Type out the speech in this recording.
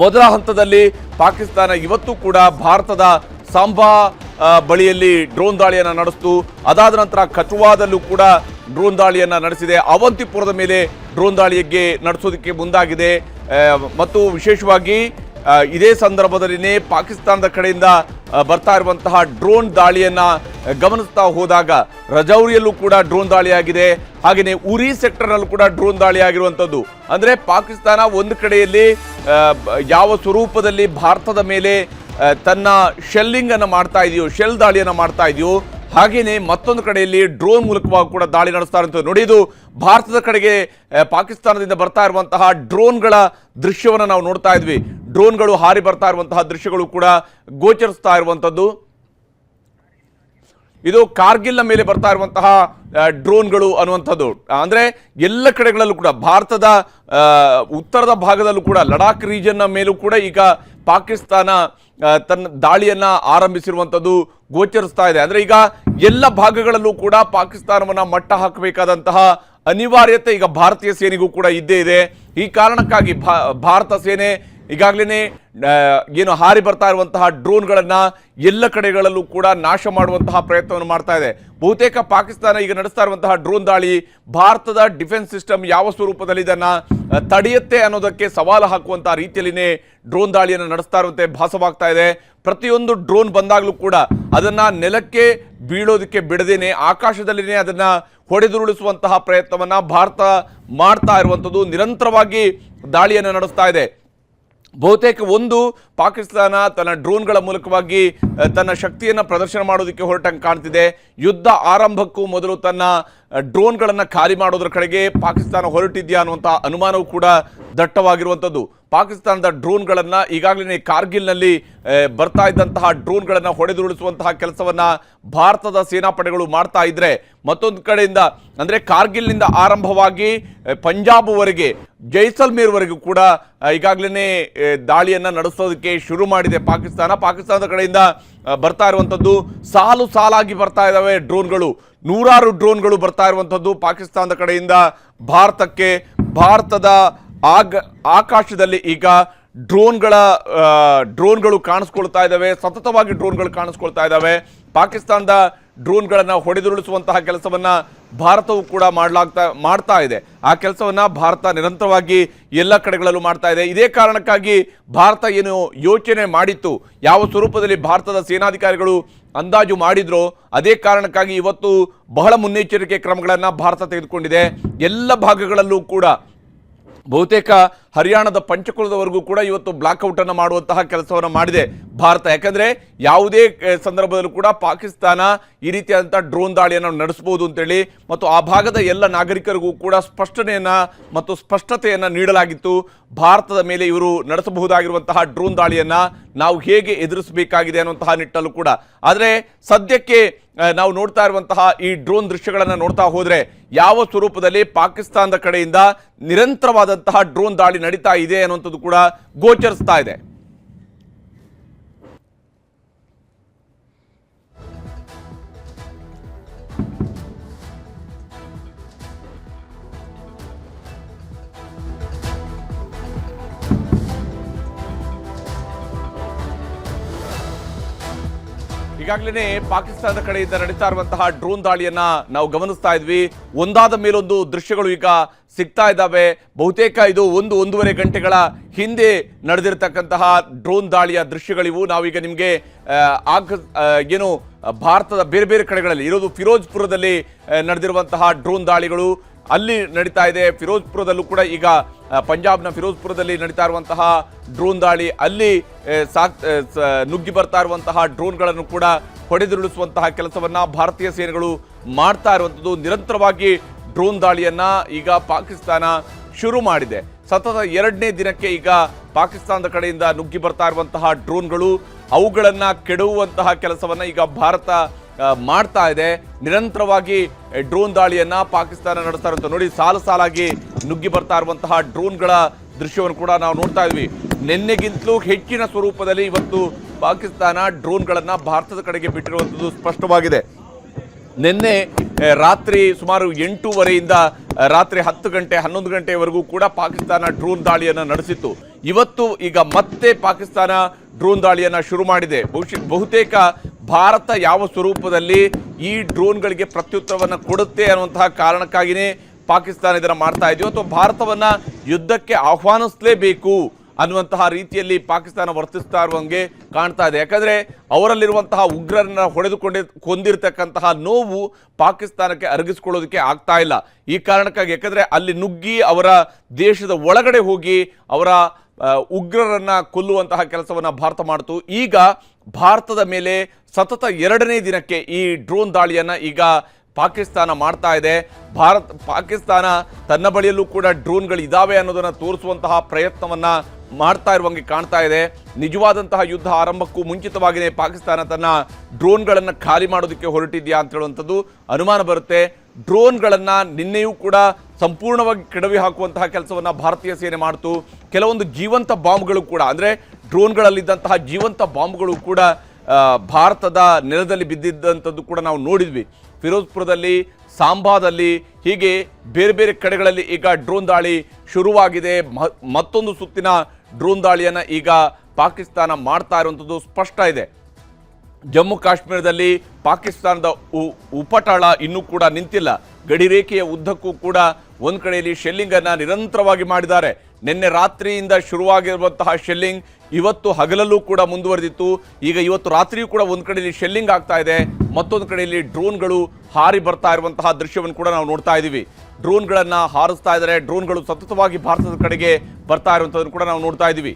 ಮೊದಲ ಹಂತದಲ್ಲಿ ಪಾಕಿಸ್ತಾನ ಇವತ್ತು ಕೂಡ ಭಾರತದ ಸಾಂಬಾ ಬಳಿಯಲ್ಲಿ ಡ್ರೋನ್ ದಾಳಿಯನ್ನು ನಡೆಸಿತು. ಅದಾದ ನಂತರ ಕಚುವಾದಲ್ಲೂ ಕೂಡ ಡ್ರೋನ್ ದಾಳಿಯನ್ನು ನಡೆಸಿದೆ. ಅವಂತಿಪುರದ ಮೇಲೆ ಡ್ರೋನ್ ದಾಳಿಗೆ ನಡೆಸೋದಕ್ಕೆ ಮುಂದಾಗಿದೆ. ಮತ್ತು ವಿಶೇಷವಾಗಿ ಇದೇ ಸಂದರ್ಭದಲ್ಲಿನೇ ಪಾಕಿಸ್ತಾನದ ಕಡೆಯಿಂದ ಬರ್ತಾ ಇರುವಂತಹ ಡ್ರೋನ್ ದಾಳಿಯನ್ನು ಗಮನಿಸ್ತಾ ಹೋದಾಗ ರಜೌರಿಯಲ್ಲೂ ಕೂಡ ಡ್ರೋನ್ ದಾಳಿಯಾಗಿದೆ. ಹಾಗೆಯೇ ಉರಿ ಸೆಕ್ಟರ್ನಲ್ಲೂ ಕೂಡ ಡ್ರೋನ್ ದಾಳಿ ಆಗಿರುವಂಥದ್ದು ಅಂದ್ರೆ ಪಾಕಿಸ್ತಾನ ಒಂದು ಕಡೆಯಲ್ಲಿ ಯಾವ ಸ್ವರೂಪದಲ್ಲಿ ಭಾರತದ ಮೇಲೆ ತನ್ನ ಶೆಲ್ಲಿಂಗ್ ಅನ್ನು ಮಾಡ್ತಾ ಇದೆಯೋ ಶೆಲ್ ದಾಳಿಯನ್ನು ಮಾಡ್ತಾ ಇದೆಯೋ ಹಾಗೆಯೇ ಮತ್ತೊಂದು ಕಡೆಯಲ್ಲಿ ಡ್ರೋನ್ ಮೂಲಕವಾಗಿ ಕೂಡ ದಾಳಿ ನಡೆಸ್ತಾ ಇರುವಂಥದ್ದು ನೋಡಿದು ಭಾರತದ ಕಡೆಗೆ ಪಾಕಿಸ್ತಾನದಿಂದ ಬರ್ತಾ ಇರುವಂತಹ ಡ್ರೋನ್ಗಳ ದೃಶ್ಯವನ್ನು ನಾವು ನೋಡ್ತಾ ಇದ್ವಿ. ಡ್ರೋನ್ಗಳು ಹಾರಿ ಬರ್ತಾ ಇರುವಂತಹ ದೃಶ್ಯಗಳು ಕೂಡ ಗೋಚರಿಸ್ತಾ ಇರುವಂಥದ್ದು ಇದು ಕಾರ್ಗಿಲ್ನ ಮೇಲೆ ಬರ್ತಾ ಇರುವಂತಹ ಡ್ರೋನ್ಗಳು ಅನ್ನುವಂಥದ್ದು. ಅಂದರೆ ಎಲ್ಲ ಕಡೆಗಳಲ್ಲೂ ಕೂಡ, ಭಾರತದ ಉತ್ತರದ ಭಾಗದಲ್ಲೂ ಕೂಡ, ಲಡಾಖ್ ರೀಜನ್ನ ಮೇಲೂ ಕೂಡ ಈಗ ಪಾಕಿಸ್ತಾನ ತನ್ನ ದಾಳಿಯನ್ನು ಆರಂಭಿಸಿರುವಂಥದ್ದು ಗೋಚರಿಸ್ತಾ ಇದೆ. ಅಂದರೆ ಈಗ ಎಲ್ಲ ಭಾಗಗಳಲ್ಲೂ ಕೂಡ ಪಾಕಿಸ್ತಾನವನ್ನು ಮಟ್ಟ ಹಾಕಬೇಕಾದಂತಹ ಅನಿವಾರ್ಯತೆ ಈಗ ಭಾರತೀಯ ಸೇನೆಗೂ ಕೂಡ ಇದ್ದೇ ಇದೆ. ಈ ಕಾರಣಕ್ಕಾಗಿ ಭಾರತ ಸೇನೆ ಈಗಾಗಲೇ ಏನು ಹಾರಿ ಬರ್ತಾ ಇರುವಂತಹ ಡ್ರೋನ್ಗಳನ್ನು ಎಲ್ಲ ಕಡೆಗಳಲ್ಲೂ ಕೂಡ ನಾಶ ಮಾಡುವಂತಹ ಪ್ರಯತ್ನವನ್ನು ಮಾಡ್ತಾ ಇದೆ. ಬಹುತೇಕ ಪಾಕಿಸ್ತಾನ ಈಗ ನಡೆಸ್ತಾ ಇರುವಂತಹ ಡ್ರೋನ್ ದಾಳಿ ಭಾರತದ ಡಿಫೆನ್ಸ್ ಸಿಸ್ಟಮ್ ಯಾವ ಸ್ವರೂಪದಲ್ಲಿ ಇದನ್ನು ತಡೆಯುತ್ತೆ ಅನ್ನೋದಕ್ಕೆ ಸವಾಲು ಹಾಕುವಂತಹ ರೀತಿಯಲ್ಲಿನೇ ಡ್ರೋನ್ ದಾಳಿಯನ್ನು ನಡೆಸ್ತಾ ಇರುವಂತೆ ಭಾಸವಾಗ್ತಾ ಇದೆ. ಪ್ರತಿಯೊಂದು ಡ್ರೋನ್ ಬಂದಾಗಲೂ ಕೂಡ ಅದನ್ನ ನೆಲಕ್ಕೆ ಬೀಳೋದಕ್ಕೆ ಬಿಡದೇನೆ, ಆಕಾಶದಲ್ಲಿನೇ ಅದನ್ನ ಹೊಡೆದುರುಳಿಸುವಂತಹ ಪ್ರಯತ್ನವನ್ನ ಭಾರತ ಮಾಡ್ತಾ ಇರುವಂಥದ್ದು. ನಿರಂತರವಾಗಿ ದಾಳಿಯನ್ನು ನಡೆಸ್ತಾ ಇದೆ. ಬಹುತೇಕ ಒಂದು ಪಾಕಿಸ್ತಾನ ತನ್ನ ಡ್ರೋನ್ಗಳ ಮೂಲಕವಾಗಿ ತನ್ನ ಶಕ್ತಿಯನ್ನು ಪ್ರದರ್ಶನ ಮಾಡೋದಕ್ಕೆ ಹೊರಟಂಗೆ ಕಾಣ್ತಿದೆ. ಯುದ್ಧ ಆರಂಭಕ್ಕೂ ಮೊದಲು ತನ್ನ ಡ್ರೋನ್ಗಳನ್ನು ಖಾಲಿ ಮಾಡೋದ್ರ ಕಡೆಗೆ ಪಾಕಿಸ್ತಾನ ಹೊರಟಿದೆಯಾ ಅನ್ನುವಂಥ ಅನುಮಾನವೂ ಕೂಡ ದಟ್ಟವಾಗಿರುವಂಥದ್ದು. ಪಾಕಿಸ್ತಾನದ ಡ್ರೋನ್ಗಳನ್ನು ಈಗಾಗಲೇ ಕಾರ್ಗಿಲ್ನಲ್ಲಿ ಬರ್ತಾ ಇದ್ದಂತಹ ಡ್ರೋನ್ಗಳನ್ನು ಹೊಡೆದುರುಳಿಸುವಂತಹ ಕೆಲಸವನ್ನು ಭಾರತದ ಸೇನಾಪಡೆಗಳು ಮಾಡ್ತಾ ಇದ್ರೆ, ಮತ್ತೊಂದು ಕಡೆಯಿಂದ, ಅಂದರೆ ಕಾರ್ಗಿಲ್ನಿಂದ ಆರಂಭವಾಗಿ ಪಂಜಾಬ್ವರೆಗೆ, ಜೈಸಲ್ಮೇರ್ವರೆಗೂ ಕೂಡ ಈಗಾಗಲೇ ದಾಳಿಯನ್ನು ನಡೆಸೋದಕ್ಕೆ ಶುರು ಮಾಡಿದೆ ಪಾಕಿಸ್ತಾನ. ಪಾಕಿಸ್ತಾನದ ಕಡೆಯಿಂದ ಬರ್ತಾ ಇರುವಂಥದ್ದು ಸಾಲು ಸಾಲಾಗಿ ಬರ್ತಾ ಇದ್ದಾವೆ ಡ್ರೋನ್ಗಳು. ನೂರಾರು ಡ್ರೋನ್ಗಳು ಬರ್ತಾ ಇರುವಂಥದ್ದು ಪಾಕಿಸ್ತಾನದ ಕಡೆಯಿಂದ. ಭಾರತಕ್ಕೆ, ಭಾರತದ ಆಗ ಆಕಾಶದಲ್ಲಿ ಈಗ ಡ್ರೋನ್ಗಳ ಡ್ರೋನ್ಗಳು ಕಾಣಿಸ್ಕೊಳ್ತಾ ಇದ್ದಾವೆ, ಸತತವಾಗಿ ಡ್ರೋನ್ಗಳು ಕಾಣಿಸ್ಕೊಳ್ತಾ ಇದ್ದಾವೆ. ಪಾಕಿಸ್ತಾನದ ಡ್ರೋನ್ಗಳನ್ನು ಹೊಡೆದುರುಳಿಸುವಂತಹ ಕೆಲಸವನ್ನು ಭಾರತವು ಕೂಡ ಮಾಡಲಾಗ್ತಾ, ಮಾಡ್ತಾ ಇದೆ. ಆ ಕೆಲಸವನ್ನು ಭಾರತ ನಿರಂತರವಾಗಿ ಎಲ್ಲ ಕಡೆಗಳಲ್ಲೂ ಮಾಡ್ತಾ ಇದೆ. ಇದೇ ಕಾರಣಕ್ಕಾಗಿ ಭಾರತ ಏನು ಯೋಚನೆ ಮಾಡಿತ್ತು, ಯಾವ ಸ್ವರೂಪದಲ್ಲಿ ಭಾರತದ ಸೇನಾಧಿಕಾರಿಗಳು ಅಂದಾಜು ಮಾಡಿದ್ರೋ, ಅದೇ ಕಾರಣಕ್ಕಾಗಿ ಇವತ್ತು ಬಹಳ ಮುನ್ನೆಚ್ಚರಿಕೆ ಕ್ರಮಗಳನ್ನು ಭಾರತ ತೆಗೆದುಕೊಂಡಿದೆ. ಎಲ್ಲ ಭಾಗಗಳಲ್ಲೂ ಕೂಡ ಬಹುತೇಕ ಹರಿಯಾಣದ ಪಂಚಕುಲದವರೆಗೂ ಕೂಡ ಇವತ್ತು ಬ್ಲಾಕ್ಔಟ್ ಅನ್ನು ಮಾಡುವಂತಹ ಕೆಲಸವನ್ನು ಮಾಡಿದೆ ಭಾರತ. ಯಾಕಂದ್ರೆ ಯಾವುದೇ ಸಂದರ್ಭದಲ್ಲೂ ಕೂಡ ಪಾಕಿಸ್ತಾನ ಈ ರೀತಿಯಾದಂತಹ ಡ್ರೋನ್ ದಾಳಿಯನ್ನು ನಡೆಸಬಹುದು ಅಂತೇಳಿ ಮತ್ತು ಆ ಭಾಗದ ಎಲ್ಲ ನಾಗರಿಕರಿಗೂ ಕೂಡ ಸ್ಪಷ್ಟನೆಯನ್ನ ಮತ್ತು ಸ್ಪಷ್ಟತೆಯನ್ನ ನೀಡಲಾಗಿತ್ತು. ಭಾರತದ ಮೇಲೆ ಇವರು ನಡೆಸಬಹುದಾಗಿರುವಂತಹ ಡ್ರೋನ್ ದಾಳಿಯನ್ನ ನಾವು ಹೇಗೆ ಎದುರಿಸಬೇಕಾಗಿದೆ ಅನ್ನುವಂತಹ ನಿಟ್ಟಲ್ಲೂ ಕೂಡ. ಆದರೆ ಸದ್ಯಕ್ಕೆ ನಾವು ನೋಡ್ತಾ ಇರುವಂತಹ ಈ ಡ್ರೋನ್ ದೃಶ್ಯಗಳನ್ನು ನೋಡ್ತಾ ಹೋದ್ರೆ ಯಾವ ಸ್ವರೂಪದಲ್ಲಿ ಪಾಕಿಸ್ತಾನದ ಕಡೆಯಿಂದ ನಿರಂತರವಾದಂತಹ ಡ್ರೋನ್ ದಾಳಿ ನಡೀತಾ ಇದೆ ಅನ್ನುವಂಥದ್ದು ಕೂಡ ಗೋಚರಿಸ್ತಾ ಇದೆ. ಈಗಾಗಲೇ ಪಾಕಿಸ್ತಾನದ ಕಡೆಯಿಂದ ನಡೀತಾ ಇರುವಂತಹ ಡ್ರೋನ್ ದಾಳಿಯನ್ನ ನಾವು ಗಮನಿಸ್ತಾ ಇದ್ವಿ. ಒಂದಾದ ಮೇಲೊಂದು ದೃಶ್ಯಗಳು ಈಗ ಸಿಗ್ತಾ ಇದ್ದಾವೆ. ಬಹುತೇಕ ಇದು ಒಂದು ಒಂದೂವರೆ ಗಂಟೆಗಳ ಹಿಂದೆ ನಡೆದಿರತಕ್ಕಂತಹ ಡ್ರೋನ್ ದಾಳಿಯ ದೃಶ್ಯಗಳಿವು. ನಾವೀಗ ನಿಮಗೆ ಆಗ ಏನು, ಭಾರತದ ಬೇರೆ ಬೇರೆ ಕಡೆಗಳಲ್ಲಿ, ಇರೋದು ಫಿರೋಜ್ಪುರದಲ್ಲಿ ನಡೆದಿರುವಂತಹ ಡ್ರೋನ್ ದಾಳಿಗಳು ಅಲ್ಲಿ ನಡೀತಾ ಇದೆ. ಫಿರೋಜ್ಪುರದಲ್ಲೂ ಕೂಡ ಈಗ ಪಂಜಾಬ್ನ ಫಿರೋಜ್ಪುರದಲ್ಲಿ ನಡೀತಾ ಇರುವಂತಹ ಡ್ರೋನ್ ದಾಳಿ, ಅಲ್ಲಿ ಸಾಕ್ ನುಗ್ಗಿ ಬರ್ತಾ ಇರುವಂತಹ ಡ್ರೋನ್ಗಳನ್ನು ಕೂಡ ಹೊಡೆದುರುಳಿಸುವಂತಹ ಕೆಲಸವನ್ನು ಭಾರತೀಯ ಸೇನೆಗಳು ಮಾಡ್ತಾ ಇರುವಂಥದ್ದು. ನಿರಂತರವಾಗಿ ಡ್ರೋನ್ ದಾಳಿಯನ್ನು ಈಗ ಪಾಕಿಸ್ತಾನ ಶುರು ಮಾಡಿದೆ. ಸತತ ಎರಡನೇ ದಿನಕ್ಕೆ ಈಗ ಪಾಕಿಸ್ತಾನದ ಕಡೆಯಿಂದ ನುಗ್ಗಿ ಬರ್ತಾ ಇರುವಂತಹ ಡ್ರೋನ್ಗಳು, ಅವುಗಳನ್ನು ಕೆಡುವಂತಹ ಕೆಲಸವನ್ನು ಈಗ ಭಾರತ ಮಾಡ್ತಾ ಇದೆ. ನಿರಂತರವಾಗಿ ಡ್ರೋನ್ ದಾಳಿಯನ್ನ ಪಾಕಿಸ್ತಾನ ನಡೆಸ್ತಾ ಇರುತ್ತೆ ನೋಡಿ, ಸಾಲು ಸಾಲಾಗಿ ನುಗ್ಗಿ ಬರ್ತಾ ಇರುವಂತಹ ಡ್ರೋನ್ಗಳ ದೃಶ್ಯವನ್ನು ಕೂಡ ನಾವು ನೋಡ್ತಾ ಇದ್ವಿ. ನಿನ್ನೆಗಿಂತಲೂ ಹೆಚ್ಚಿನ ಸ್ವರೂಪದಲ್ಲಿ ಇವತ್ತು ಪಾಕಿಸ್ತಾನ ಡ್ರೋನ್ಗಳನ್ನ ಭಾರತದ ಕಡೆಗೆ ಬಿಟ್ಟಿರುವಂಥದ್ದು ಸ್ಪಷ್ಟವಾಗಿದೆ. ನಿನ್ನೆ ರಾತ್ರಿ ಸುಮಾರು ಎಂಟೂವರೆಯಿಂದ ರಾತ್ರಿ ಹತ್ತು ಗಂಟೆ, ಹನ್ನೊಂದು ಗಂಟೆವರೆಗೂ ಕೂಡ ಪಾಕಿಸ್ತಾನ ಡ್ರೋನ್ ದಾಳಿಯನ್ನು ನಡೆಸಿತ್ತು. ಇವತ್ತು ಈಗ ಮತ್ತೆ ಪಾಕಿಸ್ತಾನ ಡ್ರೋನ್ ದಾಳಿಯನ್ನ ಶುರು ಮಾಡಿದೆ. ಬಹುಶಃ, ಬಹುತೇಕ ಭಾರತ ಯಾವ ಸ್ವರೂಪದಲ್ಲಿ ಈ ಡ್ರೋನ್ಗಳಿಗೆ ಪ್ರತ್ಯುತ್ತರವನ್ನು ಕೊಡುತ್ತೆ ಅನ್ನುವಂತಹ ಕಾರಣಕ್ಕಾಗಿಯೇ ಪಾಕಿಸ್ತಾನ ಇದನ್ನು ಮಾಡ್ತಾ ಇದೆಯೋ ಅಥವಾ ಭಾರತವನ್ನು ಯುದ್ಧಕ್ಕೆ ಆಹ್ವಾನಿಸಲೇಬೇಕು ಅನ್ನುವಂತಹ ರೀತಿಯಲ್ಲಿ ಪಾಕಿಸ್ತಾನ ವರ್ತಿಸ್ತಾ ಇರುವಂಗೆ ಕಾಣ್ತಾ ಇದೆ. ಯಾಕಂದರೆ ಅವರಲ್ಲಿರುವಂತಹ ಉಗ್ರರನ್ನ ಹೊಡೆದುಕೊಂಡಿ ಕೊಂದಿರ್ತಕ್ಕಂತಹ ನೋವು ಪಾಕಿಸ್ತಾನಕ್ಕೆ ಅರಗಿಸ್ಕೊಳ್ಳೋದಕ್ಕೆ ಆಗ್ತಾ ಇಲ್ಲ. ಈ ಕಾರಣಕ್ಕಾಗಿ ಯಾಕಂದರೆ ಅಲ್ಲಿ ನುಗ್ಗಿ ಅವರ ದೇಶದ ಒಳಗಡೆ ಹೋಗಿ ಅವರ ಉಗ್ರರನ್ನ ಕೊಲ್ಲುವಂತಹ ಕೆಲಸವನ್ನ ಭಾರತ ಮಾಡಿತು. ಈಗ ಭಾರತದ ಮೇಲೆ ಸತತ ಎರಡನೇ ದಿನಕ್ಕೆ ಈ ಡ್ರೋನ್ ದಾಳಿಯನ್ನ ಈಗ ಪಾಕಿಸ್ತಾನ ಮಾಡ್ತಾ ಇದೆ. ಭಾರತ, ಪಾಕಿಸ್ತಾನ ತನ್ನ ಬಳಿಯಲ್ಲೂ ಕೂಡ ಡ್ರೋನ್ಗಳು ಇದಾವೆ ಅನ್ನೋದನ್ನ ತೋರಿಸುವಂತಹ ಪ್ರಯತ್ನವನ್ನ ಮಾಡ್ತಾ ಇರುವಂಗೆ ಕಾಣ್ತಾ ಇದೆ. ನಿಜವಾದಂತಹ ಯುದ್ಧ ಆರಂಭಕ್ಕೂ ಮುಂಚಿತವಾಗಿಯೇ ಪಾಕಿಸ್ತಾನ ತನ್ನ ಡ್ರೋನ್ಗಳನ್ನು ಖಾಲಿ ಮಾಡೋದಕ್ಕೆ ಹೊರಟಿದೆಯಾ ಅಂತ ಹೇಳುವಂಥದ್ದು ಅನುಮಾನ ಬರುತ್ತೆ. ಡ್ರೋನ್ಗಳನ್ನು ನಿನ್ನೆಯೂ ಕೂಡ ಸಂಪೂರ್ಣವಾಗಿ ಕೆಡವಿ ಹಾಕುವಂತಹ ಕೆಲಸವನ್ನ ಭಾರತೀಯ ಸೇನೆ ಮಾಡ್ತು. ಕೆಲವೊಂದು ಜೀವಂತ ಬಾಂಬ್ಗಳು ಕೂಡ, ಅಂದ್ರೆ ಡ್ರೋನ್ಗಳಲ್ಲಿದ್ದಂತಹ ಜೀವಂತ ಬಾಂಬ್ಗಳು ಕೂಡ ಭಾರತದ ನೆಲದಲ್ಲಿ ಬಿದ್ದಿದ್ದಂಥದ್ದು ಕೂಡ ನಾವು ನೋಡಿದ್ವಿ. ಫಿರೋಜ್ಪುರದಲ್ಲಿ, ಸಾಂಬಾದಲ್ಲಿ, ಹೀಗೆ ಬೇರೆ ಬೇರೆ ಕಡೆಗಳಲ್ಲಿ ಈಗ ಡ್ರೋನ್ ದಾಳಿ ಶುರುವಾಗಿದೆ. ಮತ್ತೊಂದು ಸುತ್ತಿನ ಡ್ರೋನ್ ದಾಳಿಯನ್ನು ಈಗ ಪಾಕಿಸ್ತಾನ ಮಾಡ್ತಾ ಇರುವಂಥದ್ದು ಸ್ಪಷ್ಟ ಇದೆ. ಜಮ್ಮು ಕಾಶ್ಮೀರದಲ್ಲಿ ಪಾಕಿಸ್ತಾನದ ಉಪಟಳ ಇನ್ನೂ ಕೂಡ ನಿಂತಿಲ್ಲ. ಗಡಿ ರೇಖೆಯ ಉದ್ದಕ್ಕೂ ಕೂಡ ಒಂದ್ ಕಡೆಯಲ್ಲಿ ಶೆಲ್ಲಿಂಗ್ ಅನ್ನ ನಿರಂತರವಾಗಿ ಮಾಡಿದ್ದಾರೆ. ನಿನ್ನೆ ರಾತ್ರಿಯಿಂದ ಶುರುವಾಗಿರುವಂತಹ ಶೆಲ್ಲಿಂಗ್ ಇವತ್ತು ಹಗಲಲ್ಲೂ ಕೂಡ ಮುಂದುವರೆದಿತ್ತು. ಈಗ ಇವತ್ತು ರಾತ್ರಿಯೂ ಕೂಡ ಒಂದು ಕಡೆಯಲ್ಲಿ ಶೆಲ್ಲಿಂಗ್ ಆಗ್ತಾ ಇದೆ. ಮತ್ತೊಂದು ಕಡೆಯಲ್ಲಿ ಡ್ರೋನ್ಗಳು ಹಾರಿ ಬರ್ತಾ ಇರುವಂತಹ ದೃಶ್ಯವನ್ನು ಕೂಡ ನಾವು ನೋಡ್ತಾ ಇದ್ದೀವಿ ಡ್ರೋನ್ಗಳನ್ನು ಹಾರಿಸ್ತಾ ಇದ್ದಾರೆ. ಡ್ರೋನ್ಗಳು ಸತತವಾಗಿ ಭಾರತದ ಕಡೆಗೆ ಬರ್ತಾ ಇರುವಂಥದ್ದನ್ನು ಕೂಡ ನಾವು ನೋಡ್ತಾ ಇದ್ದೀವಿ